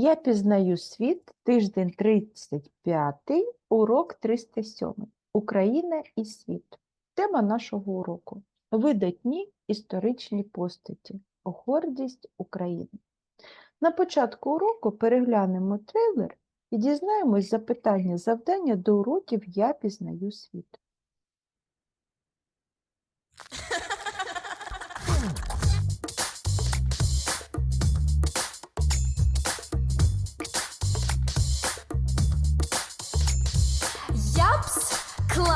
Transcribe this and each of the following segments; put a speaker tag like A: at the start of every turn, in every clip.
A: Я пізнаю світ, тиждень 35, урок 307. Україна і світ. Тема нашого уроку. Видатні історичні постаті. Гордість України. На початку уроку переглянемо трейлер і дізнаємось запитання завдання до уроків Я пізнаю світ.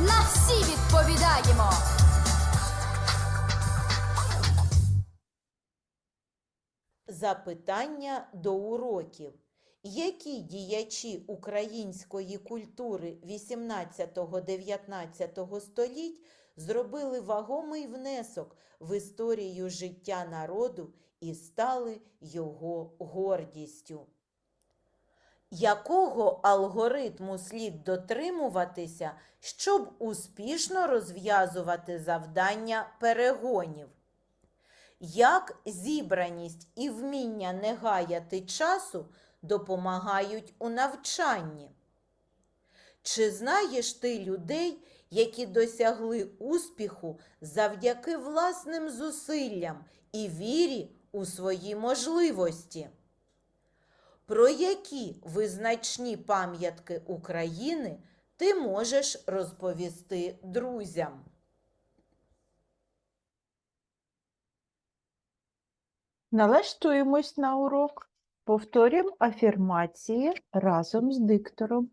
B: На всі відповідаємо.
C: Запитання до уроків. Які діячі української культури 18-19 століть зробили вагомий внесок в історію життя народу і стали його гордістю? Якого алгоритму слід дотримуватися, щоб успішно розв'язувати завдання перегонів? Як зібраність і вміння не гаяти часу допомагають у навчанні? Чи знаєш ти людей, які досягли успіху завдяки власним зусиллям і вірі у свої можливості? Про які визначні пам'ятки України ти можеш розповісти друзям?
A: Налаштуємось на урок. Повторюємо афірмації разом з диктором.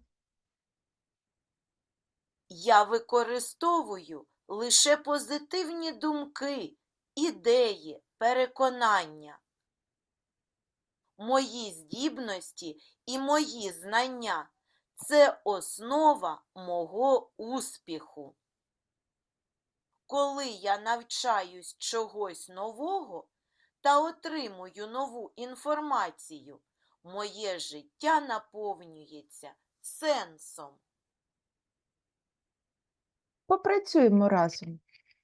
C: Я використовую лише позитивні думки, ідеї, переконання. Мої здібності і мої знання це основа мого успіху. Коли я навчаюсь чогось нового та отримую нову інформацію, моє життя наповнюється сенсом.
A: Попрацюємо разом.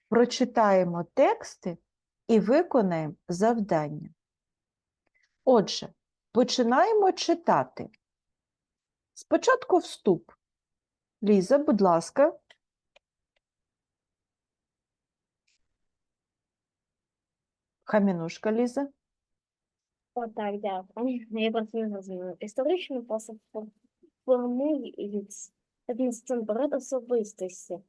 A: Прочитаємо тексти і виконаємо завдання. Отже, починаємо читати. Спочатку вступ. Ліза, будь ласка. Хамінушка Ліза.
D: Отак, дякую. Я просто не зрозуміла. Історичний посіб формують насамперед особистості.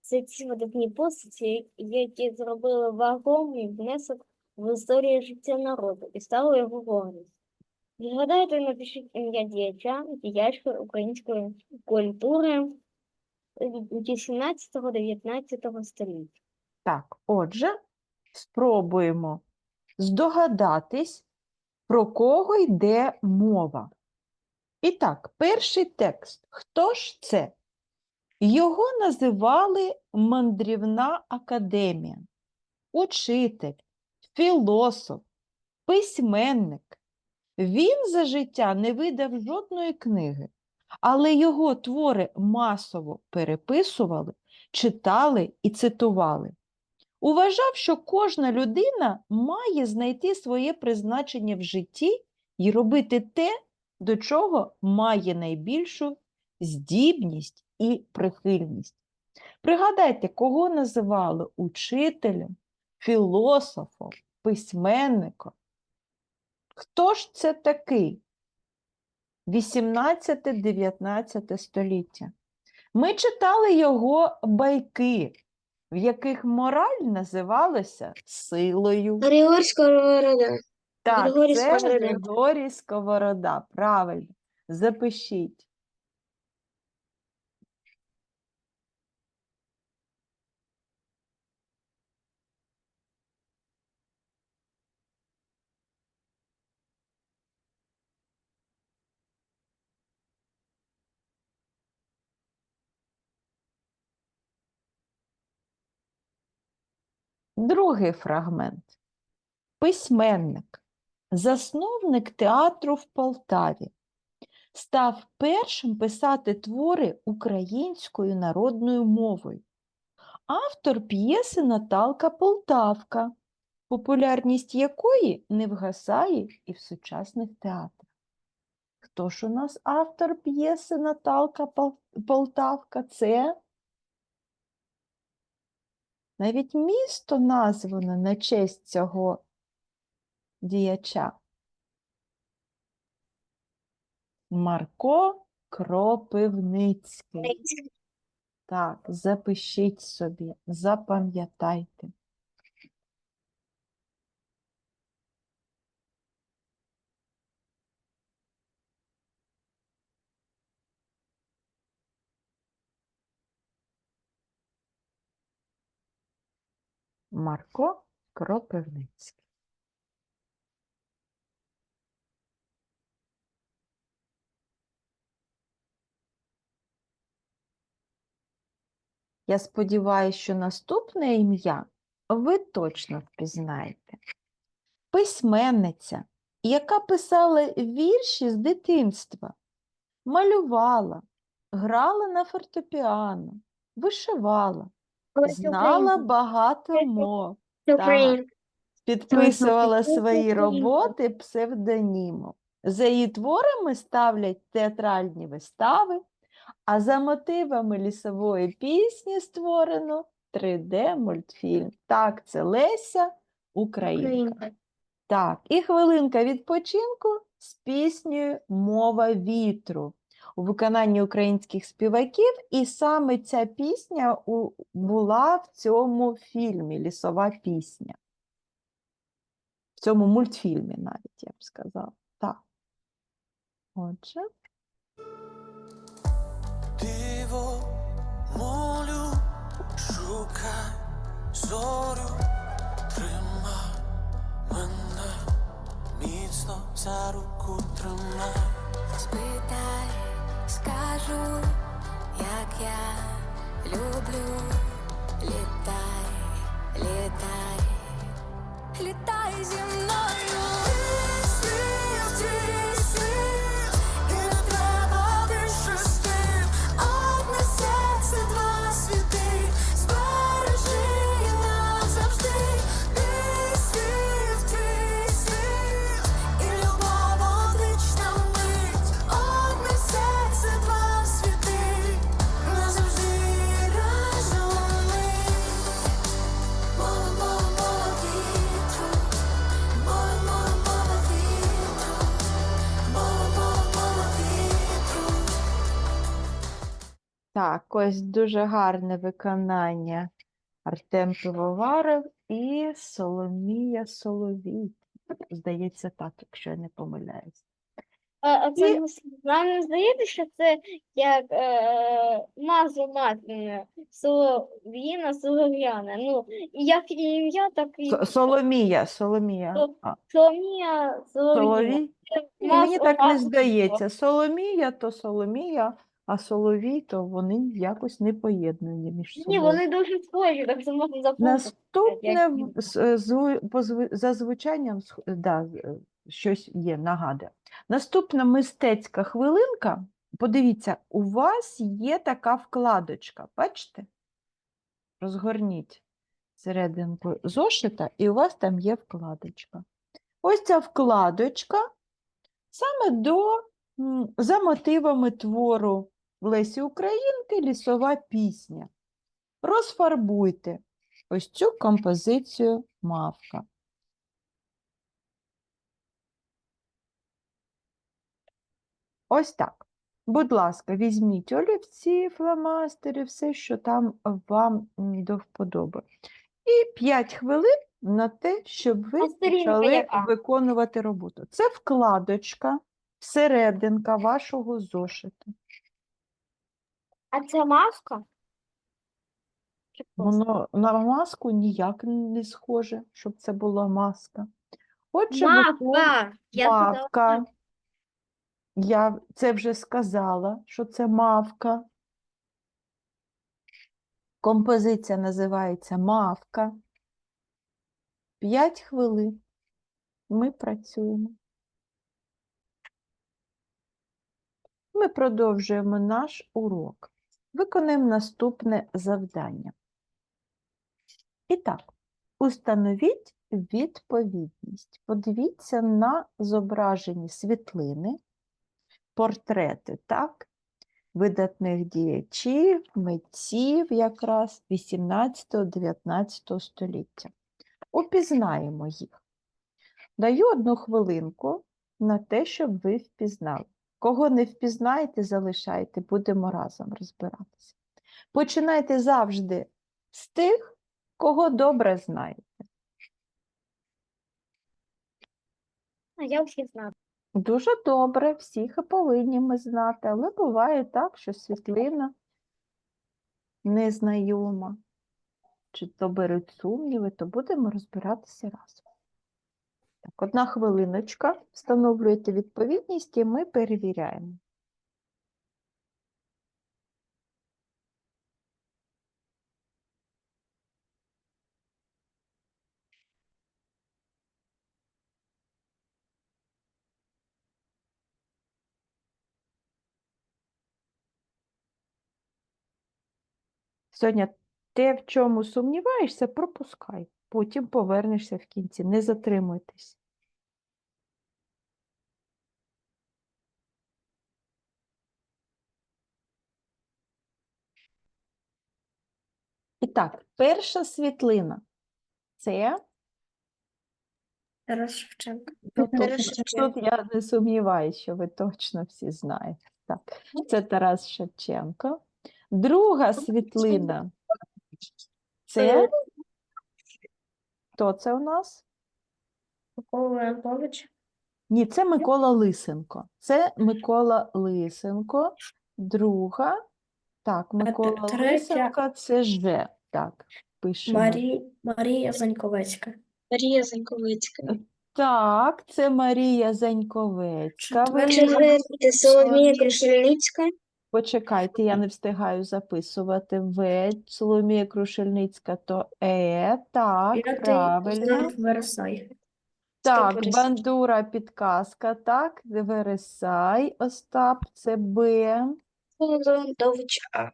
D: Це ці видатні постаті, які зробили вагомий внесок в історію життя народу і стали його гордість. Згадайте, і напишіть ім'я діяча, діячки української культури 18-19 століття.
A: Так, отже, спробуємо здогадатись, про кого йде мова. І так, перший текст. Хто ж це? Його називали мандрівна академія, учитель, філософ, письменник. Він за життя не видав жодної книги, але його твори масово переписували, читали і цитували. Уважав, що кожна людина має знайти своє призначення в житті і робити те, до чого має найбільшу здібність і прихильність. Пригадайте, кого називали учителем, філософом, письменником. Хто ж це такий? 18-19 століття. Ми читали його байки, в яких мораль називалася силою.
D: Григорій Сковорода.
A: Так,
D: Григорій
A: це
D: Сковорода.
A: Григорій Сковорода, правильно. Запишіть. Другий фрагмент. Письменник, засновник театру в Полтаві, став першим писати твори українською народною мовою. Автор п'єси Наталка Полтавка, популярність якої не вгасає і в сучасних театрах. Хто ж у нас автор п'єси Наталка Полтавка? Це навіть місто названо на честь цього діяча. Марко Кропивницький. Так, запишіть собі, запам'ятайте. Марко Кропивницький. Я сподіваюся, що наступне ім'я ви точно впізнаєте. Письменниця, яка писала вірші з дитинства, малювала, грала на фортепіано, вишивала, знала багато мов, так, підписувала свої роботи псевдонімом. За її творами ставлять театральні вистави, а за мотивами лісової пісні створено 3D-мультфільм. Так, це Леся Українка. Так, і хвилинка відпочинку з піснею Мова вітру у виконанні українських співаків. І саме ця пісня у- була в цьому фільмі Лісова пісня. В цьому мультфільмі навіть, я б сказала. Так. Отже.
E: Диво молю, шукай зорю, тримай мене, міцно за руку тримай.
B: Спитай, скажу, як я люблю. Літай, літай, літай зі мною.
A: Так, ось дуже гарне виконання Артем Пивоваров і Соломія Соловій. Здається, так, якщо я не помиляюсь.
D: А, це
A: І-
D: не здається, що це як е, назва матері Солов'їна, Солов'яна. Ну, як і ім'я, так і
A: Со- Соломія, Соломія.
D: Сол- Соломія, Солов'їна.
A: Соловій? Мені так не здається. Соломія то Соломія, а Соловій то вони якось не поєднані між собою.
D: Ні, вони дуже схожі, так що можна заплутати.
A: Наступне з- е, по за звучанням сх- да, е, щось є, нагадує. Наступна мистецька хвилинка. Подивіться, у вас є така вкладочка, бачите? Розгорніть серединку зошита, і у вас там є вкладочка. Ось ця вкладочка саме до, м, за мотивами твору Лесі Українки Лісова пісня. Розфарбуйте ось цю композицію мавка. Ось так. Будь ласка, візьміть олівці, фломастери, все, що там вам до вподоби. І 5 хвилин на те, щоб ви почали виконувати роботу. Це вкладочка, серединка вашого зошиту.
D: А це маска? Чи просто?
A: Воно на маску ніяк не схоже, щоб це була маска. Отже,
D: Мавка! Я сказала
A: мавка. Я це вже сказала, що це мавка. Композиція називається мавка. 5 хвилин. Ми працюємо. Ми продовжуємо наш урок. Виконаємо наступне завдання. І так, установіть відповідність. Подивіться на зображені світлини, портрети, так? Видатних діячів, митців якраз 18-19 століття. Упізнаємо їх. Даю одну хвилинку на те, щоб ви впізнали. Кого не впізнаєте, залишайте, будемо разом розбиратися. Починайте завжди з тих, кого добре знаєте.
D: А я вже знаю.
A: Дуже добре, всіх і повинні ми знати, але буває так, що світлина незнайома, чи то беруть сумніви, то будемо розбиратися разом. Так, одна хвилиночка, встановлюєте відповідність і ми перевіряємо. Сьогодні те, в чому сумніваєшся, пропускай. Потім повернешся в кінці. Не затримуйтесь. І так, перша світлина. Це
D: Тарас Шевченко.
A: тут,
D: Тарас Шевченко.
A: тут я не сумніваюся, що ви точно всі знаєте. Так, це Тарас Шевченко. Друга світлина. Це хто це у нас?
D: Микола Леонтович.
A: Ні, це Микола Лисенко. Це Микола Лисенко. Друга. Так, Микола
F: третя-
A: Лисенко це Ж. Так, пишемо.
F: Марі... Марія Заньковецька.
G: Марія Заньковицька.
A: Так, це Марія Заньковецька.
F: Четверта.
G: Четверте Соломія Крушельницька.
A: Почекайте, я не встигаю записувати. В. Соломія Крушельницька, то Е. Так, правильно.
F: Вересай.
A: Так, бандура, підказка, так. Вересай, Остап, це Б.
G: Леонтович А.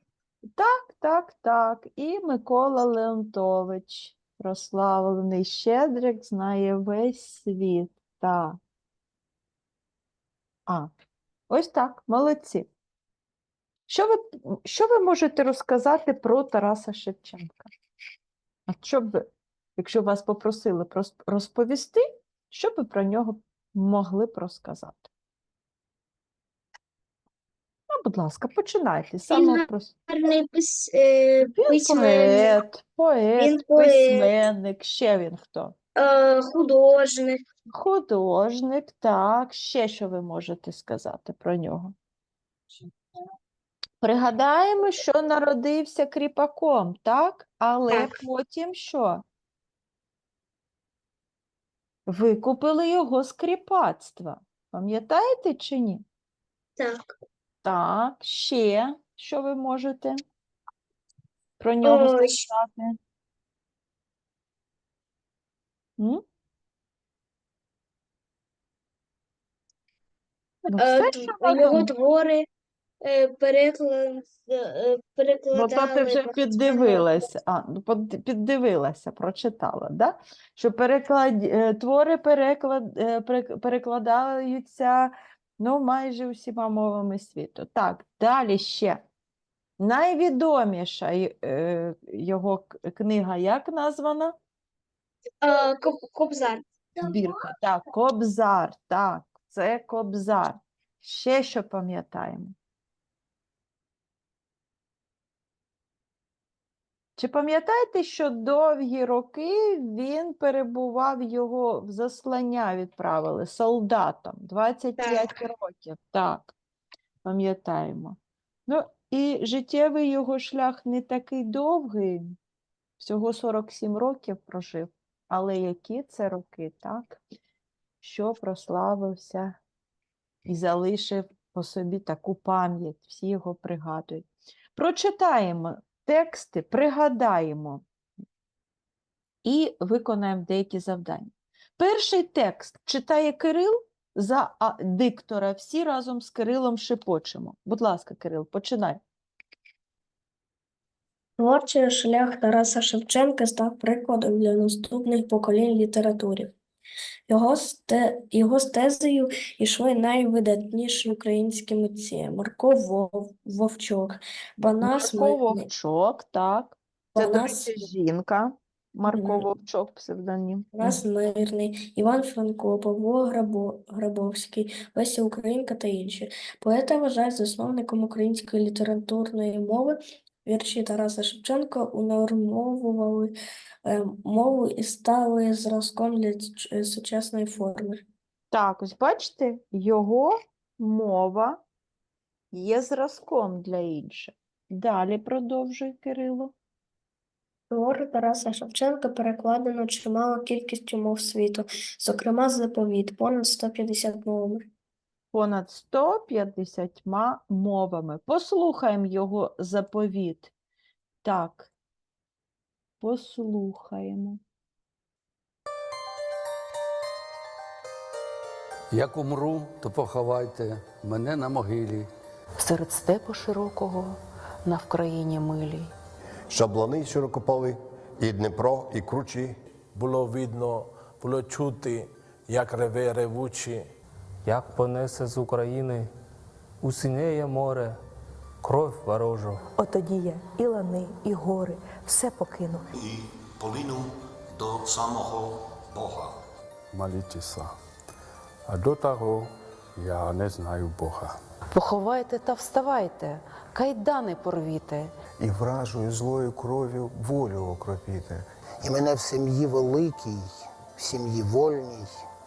A: Так, так, так. І Микола Леонтович, прославлений Щедрик, знає весь світ. Так. А, ось так, молодці. Що ви, що ви можете розказати про Тараса Шевченка? А що б якщо вас попросили прос- розповісти, що б ви про нього могли б розказати? Ну, будь ласка, починайте. з Самого
G: га-
A: прос-
G: Гарний пис... е,
A: Він поет, поет,
G: Він поет.
A: письменник, ще він хто?
G: е, художник.
A: Художник, так, ще що ви можете сказати про нього? Пригадаємо, що народився кріпаком, так? Але
G: Так.
A: потім що? Викупили його з кріпацтва. Пам'ятаєте чи ні?
G: Так.
A: Так, ще що ви можете про нього
G: Ой,
A: сказати? М? Ну,
G: е,
A: все, що
G: Його
A: думаєте.
G: твори переклад... е,
A: Ну, то ти вже піддивилася, а, ну, піддивилася, прочитала, да? що переклад... е, твори переклад... е, перекладаються ну, майже усіма мовами світу. Так, далі ще. Найвідоміша е, його книга як названа?
G: Е, Кобзар.
A: Збірка. Так, Кобзар. Так, це Кобзар. Ще що пам'ятаємо? Чи пам'ятаєте, що довгі роки він перебував його в заслання відправили солдатом 25 років. Так, пам'ятаємо. Ну, і життєвий його шлях не такий довгий, всього 47 років прожив. Але які це роки, так? Що прославився і залишив по собі таку пам'ять, всі його пригадують. Прочитаємо тексти, пригадаємо і виконаємо деякі завдання. Перший текст читає Кирил за диктора. Всі разом з Кирилом шепочемо. Будь ласка, Кирил, починай.
F: Творчий шлях Тараса Шевченка став прикладом для наступних поколінь літератури. Його, сте... Його стезею йшли найвидатніші українські митці Марко Вов... Вовчок, Банас
A: Марко
F: Митний,
A: Вовчок, так. Це, до речі, жінка. Марко
F: Мгм.
A: Вовчок, псевдонім.
F: Тарас Мирний, Іван Франко, Павло Грабо... Грабовський, Леся Українка та інші. Поета вважають засновником української літературної мови. Вірші Тараса Шевченка унормовували е, мову і стали зразком для е, сучасної форми.
A: Так, ось бачите, його мова є зразком для інших. Далі продовжуй, Кирило.
F: Твори Тараса Шевченка перекладено чимало кількістю мов світу, зокрема заповіт, понад 150 мовами.
A: Понад 150 мовами. Послухаємо його заповіт. Так, послухаємо.
H: Як умру, то поховайте мене на могилі.
I: серед степу широкого на Вкраїні милій.
J: Шаблони широкополі, і Дніпро, і кручі,
K: було видно, було чути, як реве ревучі.
L: Як понесе з України у синеє море кров ворожу.
M: Отоді я і лани, і гори, все покину.
N: і полину до самого Бога.
H: Молітеся. А до того я не знаю Бога.
I: Поховайте та вставайте, кайдани порвіте,
O: і вражою злою кров'ю волю окропіти.
P: І мене в сім'ї великій, в сім'ї вольній,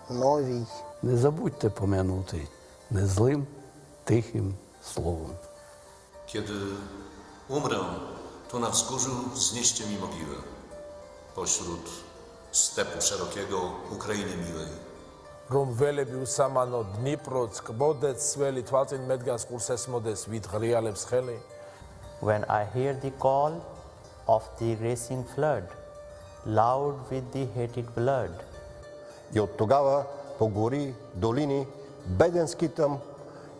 P: новій.
H: Не забудьте помянути незлим, тихим словом.
N: Kiedy umrę, to na wzgórzu znieście mi mogiłę. Pośród stepu szerokiego Ukrainy miłej.
K: რომ ველები უსამანო დნიპრო წყბოდეთ სველი თვალწინ მედგას ყურს ესმოდეს ვით ღრიალებს ხელი
L: When I hear the call of the racing flood, loud with the hated blood,
J: і от тогава по гори, долини, беден скитам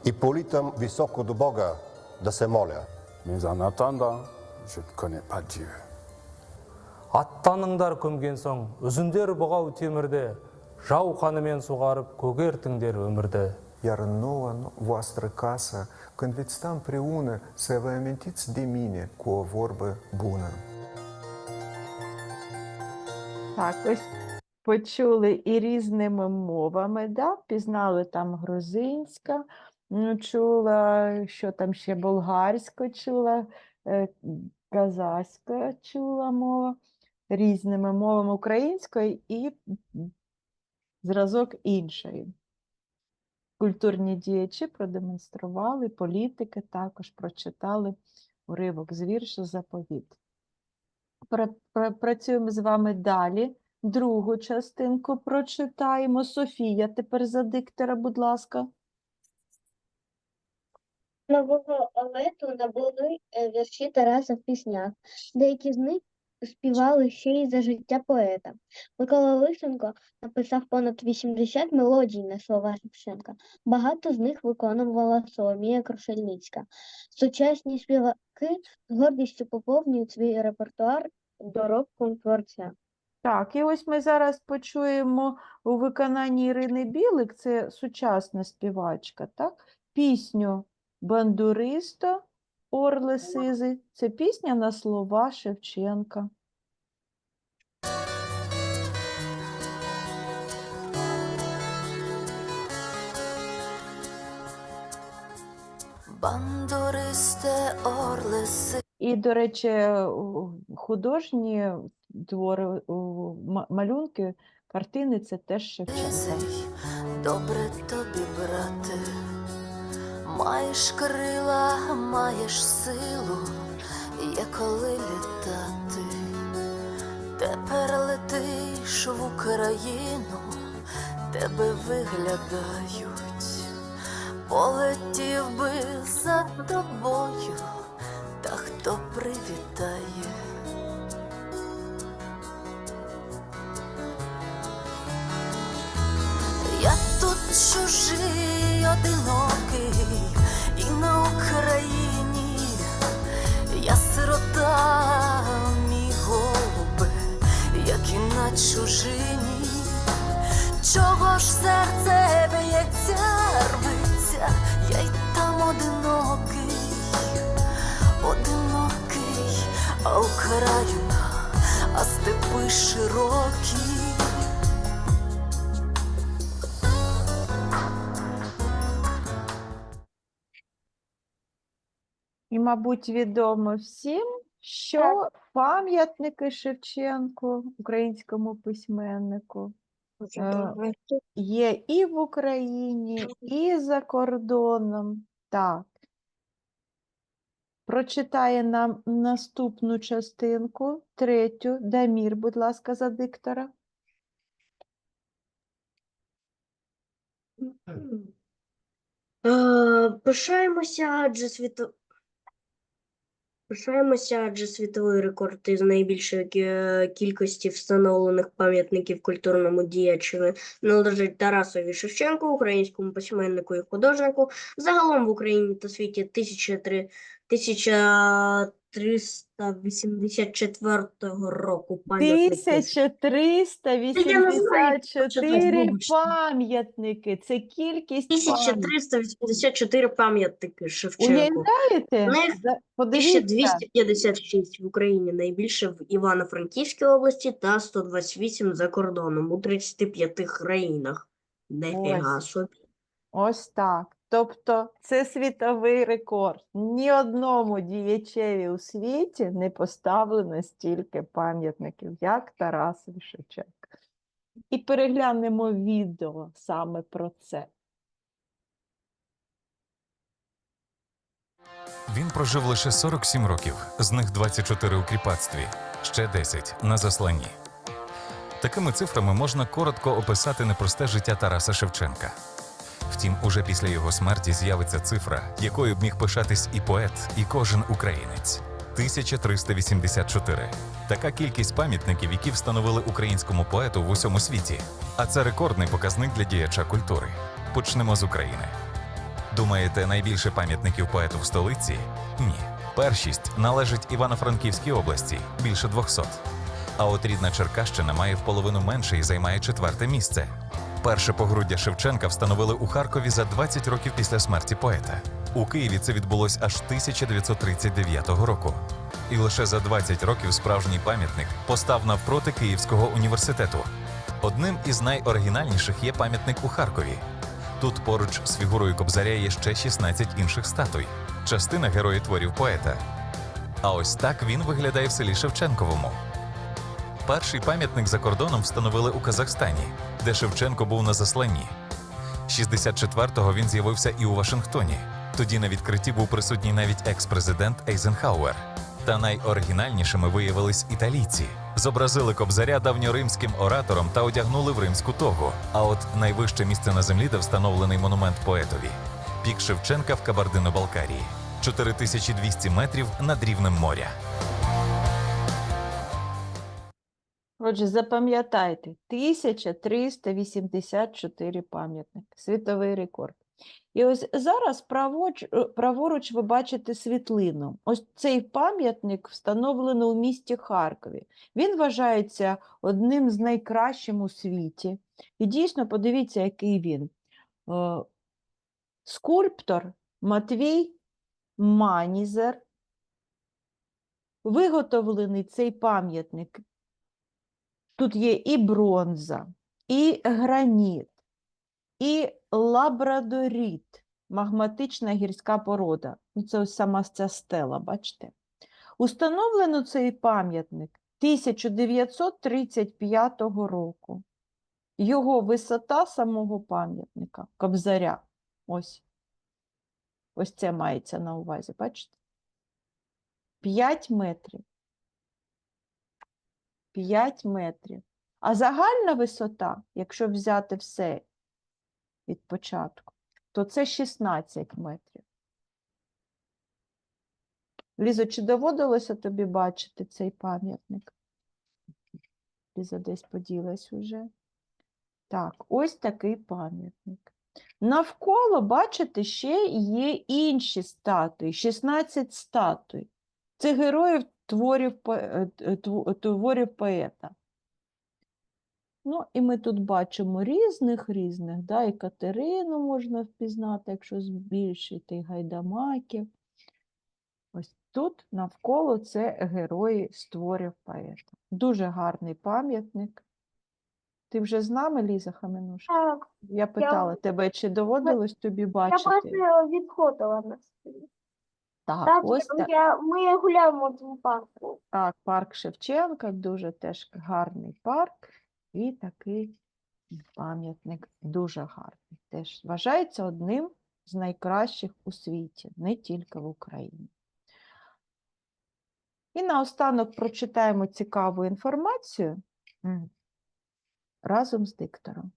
J: і политам високо до Бога да се моля.
H: Mais en attendant, je ne connais pas Dieu.
L: аттаныңдар көмген соң, үзіндер бұғау темірде, жау қанымен суғарып көгертіңдер өмірді.
O: Iar nouă voastră casă, când veți sta împreună, să vă amintiți de mine cu o vorbă bună.
A: Так, ось почули і різними мовами, да? Пізнали там грузинська, ну, чула, що там ще болгарська чула, е, казахська чула мова, різними мовами української і зразок іншої. Культурні діячі продемонстрували, політики також прочитали уривок з віршу «Заповіт». Пра- пра- Працюємо з вами далі. Другу частинку прочитаємо. Софія, тепер за диктора, будь ласка.
G: Нового лету набули е, вірші Тараса в піснях. Деякі з них співали ще й за життя поета. Микола Лисенко написав понад 80 мелодій на слова Шевченка. Багато з них виконувала Соломія Крушельницька. Сучасні співаки з гордістю поповнюють свій репертуар доробком творця.
A: Так, і ось ми зараз почуємо у виконанні Ірини Білик, це сучасна співачка, так? Пісню Бандуристо Орли Сизи. Це пісня на слова Шевченка.
B: Бандуристе орлиси.
A: І, до речі, художні твори, у- малюнки, картини це теж Шевченка.
B: Добре тобі, брате, маєш крила, маєш силу, є коли літати. Тепер летиш в Україну, тебе виглядають. Полетів би за тобою, та хто привітає? Чужий, одинокий, і на Україні я сирота, мій голубе, як і на чужині. Чого ж серце б'ється, рветься, я й там одинокий, одинокий, а Україна, а степи широкі.
A: Мабуть, відомо всім, що пам'ятники Шевченку, українському письменнику, е, є і в Україні, і за кордоном. Так. Прочитає нам наступну частинку, третю. Дамір, будь ласка, за диктора.
Q: Е, Пишаємося, адже світо... Пишаємося, адже світовий рекорд із найбільшої кількості встановлених пам'ятників культурному діячеві належить Тарасові Шевченку, українському письменнику і художнику. Загалом в Україні та світі 1300 1384 року пам'ятників.
A: 1384 пам'ятники. Це кількість пам'ятників.
Q: 1384 пам'ятники Шевченку.
A: Уявляєте?
Q: Них
A: Подивіться.
Q: 1256 в Україні, найбільше в Івано-Франківській області та 128 за кордоном у 35 країнах. Нефіга собі.
A: Ось так. Тобто це світовий рекорд. Ні одному діячеві у світі не поставлено стільки пам'ятників, як Тарасові Шевченка. І переглянемо відео саме про це.
R: Він прожив лише 47 років, з них 24 у кріпацтві, ще 10 на засланні. Такими цифрами можна коротко описати непросте життя Тараса Шевченка. Втім, уже після його смерті з'явиться цифра, якою б міг пишатись і поет, і кожен українець 1384. Така кількість пам'ятників, які встановили українському поету в усьому світі. А це рекордний показник для діяча культури. Почнемо з України. Думаєте, найбільше пам'ятників поету в столиці? Ні. Першість належить Івано-Франківській області більше 200. А от рідна Черкащина має в половину менше і займає четверте місце. Перше погруддя Шевченка встановили у Харкові за 20 років після смерті поета. У Києві це відбулось аж 1939 року. І лише за 20 років справжній пам'ятник постав навпроти Київського університету. Одним із найоригінальніших є пам'ятник у Харкові. Тут поруч з фігурою Кобзаря є ще 16 інших статуй, частина герої творів поета. А ось так він виглядає в селі Шевченковому. Перший пам'ятник за кордоном встановили у Казахстані, де Шевченко був на засланні. 64-го він з'явився і у Вашингтоні. Тоді на відкритті був присутній навіть екс-президент Ейзенхауер. Та найоригінальнішими виявились італійці. Зобразили кобзаря давньоримським оратором та одягнули в римську тогу. А от найвище місце на землі, де встановлений монумент поетові пік Шевченка в Кабардино-Балкарії 4200 метрів над рівнем моря.
A: Отже, запам'ятайте, 1384 пам'ятники, світовий рекорд. І ось зараз праворуч, е, праворуч ви бачите світлину. Ось цей пам'ятник встановлено у місті Харкові. Він вважається одним з найкращих у світі. І дійсно, подивіться, який він. Е, Скульптор Матвій Манізер. Виготовлений цей пам'ятник Тут є і бронза, і граніт, і лабрадоріт, магматична гірська порода. Ну, Це ось сама ця стела, бачите? Установлено цей пам'ятник 1935 року. Його висота самого пам'ятника, кобзаря. Ось. Ось це мається на увазі, бачите? 5 метрів. 5 метрів. А загальна висота, якщо взяти все від початку, то це 16 метрів. Лізо, чи доводилося тобі бачити цей пам'ятник? Ліза десь поділась уже. Так, ось такий пам'ятник. Навколо, бачите, ще є інші статуї, 16 статуй. Це героїв творів, е, е, тв- творів поета. Ну, і ми тут бачимо різних різних, да, і Катерину можна впізнати, якщо збільшити, і гайдамаків. Ось тут навколо це герої з творів поета. Дуже гарний пам'ятник. Ти вже з нами, Ліза Хаменуш?
D: Так,
A: Я питала тебе, чи доводилось тобі бачити?
D: я просто відходила на собі.
A: Так,
D: Так,
A: ось
D: я, я, ми гуляємо в цьому парку.
A: так, парк Шевченка, дуже теж гарний парк. І такий пам'ятник дуже гарний. Теж вважається одним з найкращих у світі, не тільки в Україні. І наостанок прочитаємо цікаву інформацію разом з диктором.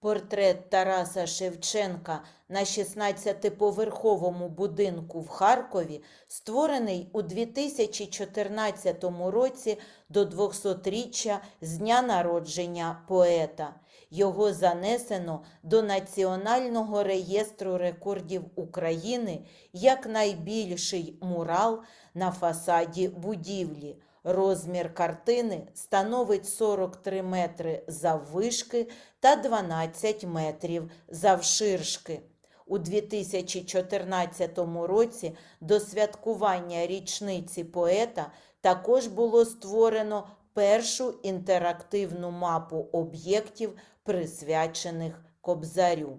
C: Портрет Тараса Шевченка на 16-поверховому будинку в Харкові створений у 2014 році до 200-річчя з дня народження поета. Його занесено до Національного реєстру рекордів України як найбільший мурал на фасаді будівлі. Розмір картини становить 43 метри заввишки та 12 метрів завширшки. У 2014 році до святкування річниці поета також було створено першу інтерактивну мапу об'єктів, присвячених Кобзарю.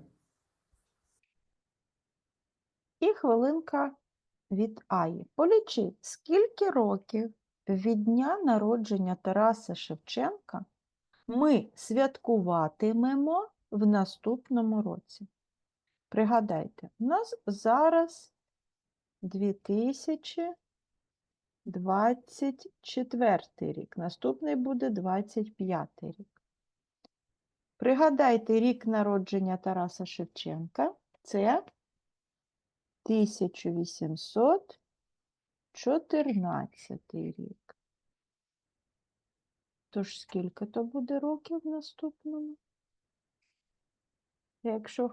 A: І хвилинка від Аї. Полічи, скільки років від дня народження Тараса Шевченка ми святкуватимемо в наступному році. Пригадайте, у нас зараз 2024 рік, наступний буде 25 рік. Пригадайте рік народження Тараса Шевченка. Це 1814 рік. Тож скільки то буде років в наступному? Якщо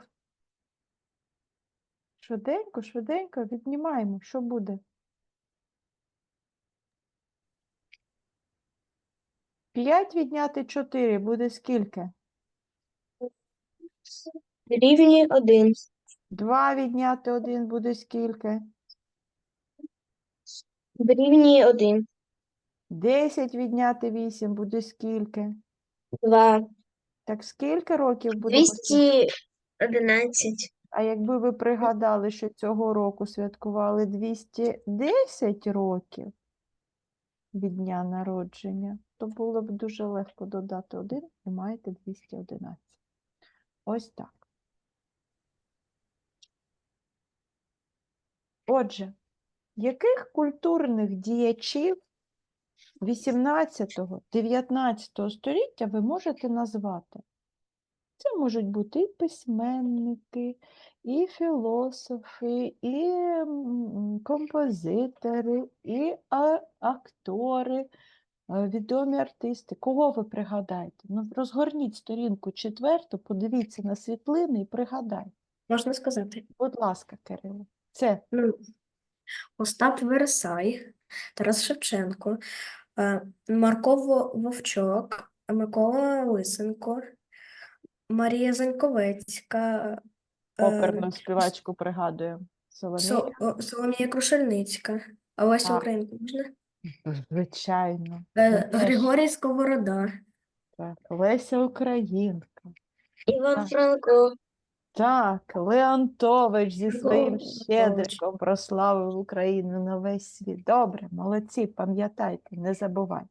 A: швиденько, швиденько віднімаємо, що буде? 5 відняти 4 буде скільки?
Q: Рівні 1.
A: 2 відняти 1 буде скільки?
Q: Рівні 1.
A: 10 відняти 8 буде скільки?
Q: 2.
A: Так скільки років буде? після-
Q: 211.
A: А якби ви пригадали, що цього року святкували 210 років від дня народження, то було б дуже легко додати 1 і маєте 211. Ось так. Отже, яких культурних діячів 18-19 століття ви можете назвати? Це можуть бути і письменники, і філософи, і композитори, і актори, е, відомі артисти. Кого ви пригадаєте? Ну, розгорніть сторінку четверту, подивіться на світлини і пригадайте.
F: Можна сказати.
A: Будь ласка, Кирило. Це
F: Ну, Остап Вересай, Тарас Шевченко, Марко Вовчок, Микола Лисенко, Марія Заньковецька, е,
A: оперну співачку пригадуємо. Соломія.
F: Соломія Крушельницька, а
A: Так.
F: Українка можна?
A: Звичайно.
F: Е, Григорій Сковорода.
A: Так, Леся Українка.
Q: Іван Франко.
A: Так, Леонтович зі своїм щедриком прославив Україну на весь світ. Добре, молодці, пам'ятайте, не забувайте.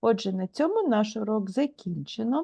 A: Отже, на цьому наш урок закінчено.